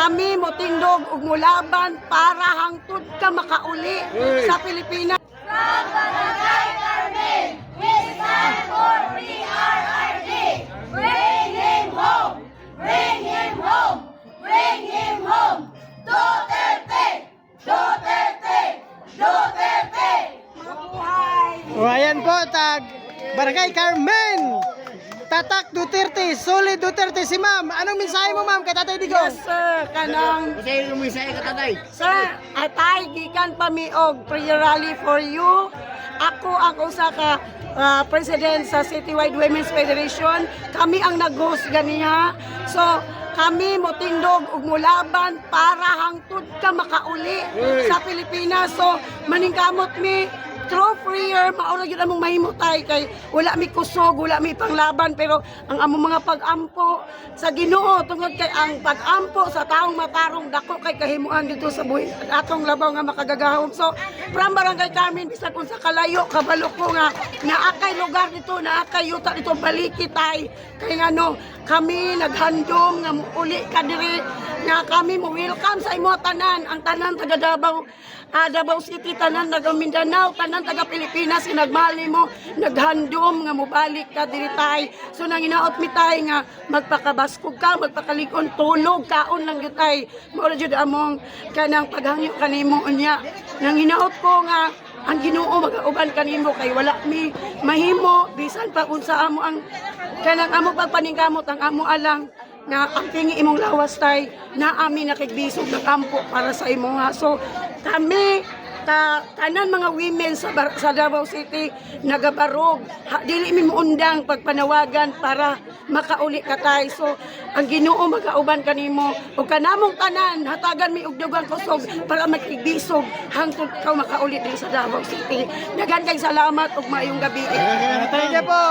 kami motingdog ug mulaban para hangtod ka makauli Uy. sa Pilipinas. Bring him home! Bring him home! Bring him home! Duterte! Duterte! Duterte! O ayan po, tag Barangay Carmen. Tatak Duterte, solid Duterte si ma'am. Anong mensahe mo ma'am kay Tatay Digong? Yes sir, kanang Kasi lumisay ka tatay. Sir, atay gikan pa mi og prayer rally for you. Ako ang usa ka ah, president sa Citywide Women's Federation. Kami ang nag-host ganiha. So, kami motingdog ug mulaban para hangtod ka makauli sa Pilipinas. So, maningkamot mi true prayer, maura yun among mahimutay kay wala mi kusog, wala mi panglaban pero ang among mga pag-ampo sa Ginoo tungod kay ang pag-ampo sa taong matarong dako kay kahimuan dito sa buhi atong labaw nga makagagahom. So from Barangay Carmen bisag kung sa kalayo kabalo ko nga naakay lugar dito, naakay yuta dito balikitay kay ngano kami naghandom nga uli ka diri nga kami mo welcome sa imo tanan ang tanan taga Davao ah, Davao City tanan taga Mindanao tanan taga Pilipinas sinagmali mo naghandom nga mobalik ka diri tay. So nang inaot mi tay nga magpakabaskog ka magpakalikon tulog kaon lang gyud tay. Jud among kanang paghangyo kanimo unya. Nang inaot ko nga ang Ginoo magauban kanimo kay wala mi mahimo bisan pa unsa amo ang kanang amo pagpaningkamot ang amo alang na ang tingi imong lawas tay. Na amin nakigbisog ng kampo para sa imo ha. So kami ta tanan mga women sa, Bar- sa Davao City nagabarog. Dili mi muundang pagpanawagan para makauli ka tay so ang Ginoo magauban kanimo ug kanamong tanan hatagan mi og dugang kusog para makigbisog hangtod ka makauli din sa Davao City. Daghan salamat ug maayong gabi. Tatay niya po.